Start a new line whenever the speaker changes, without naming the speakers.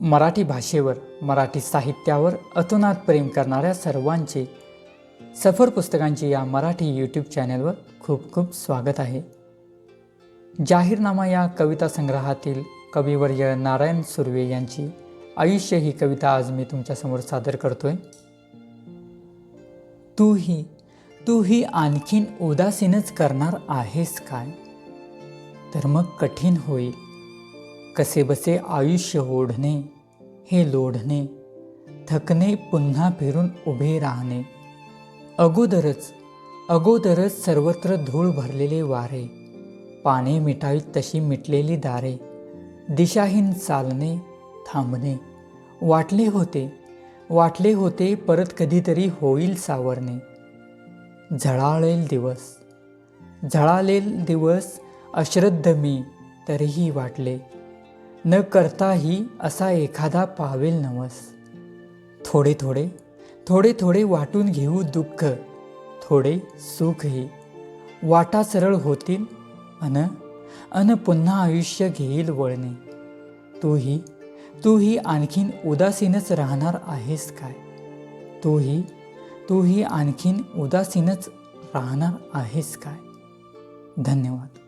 मराठी भाषेवर मराठी साहित्यावर अतोनात प्रेम करणाऱ्या सर्वांचे सफर पुस्तकांची या मराठी यूट्यूब चॅनलवर खूप खूप स्वागत आहे. जाहीरनामा या कविता संग्रहातील कविवर्य नारायण सुर्वे यांची आयुष्य ही कविता आज मी तुमच्यासमोर सादर करतोय. तूही तूही आणखीन उदासीनच करणार आहेस काय? तर मग कठीण होईल. कसेबसे आयुष्य ओढणे हे लोढणे थकणे पुन्हा फिरून उभे राहणे. अगोदरच अगोदरच सर्वत्र धूळ भरलेले वारे पाने मिटावीत तशी मिटलेली दारे दिशाहीन चालणे थांबणे. वाटले होते वाटले होते परत कधीतरी होईल सावरणे. झळाळेल दिवस झळाळेल दिवस अश्रद्ध मी तरीही वाटले. न करताही असा एखादा पावेल नवस. थोडे थोडे थोडे थोडे वाटून घेऊ दुःख थोडे सुखही वाटा सरळ होतील अन अन पुन्हा आयुष्य घेईल वळणे. तूही तूही आणखीन उदासीनच राहणार आहेस काय? तूही तूही आणखीन उदासीनच राहणार आहेस काय? धन्यवाद.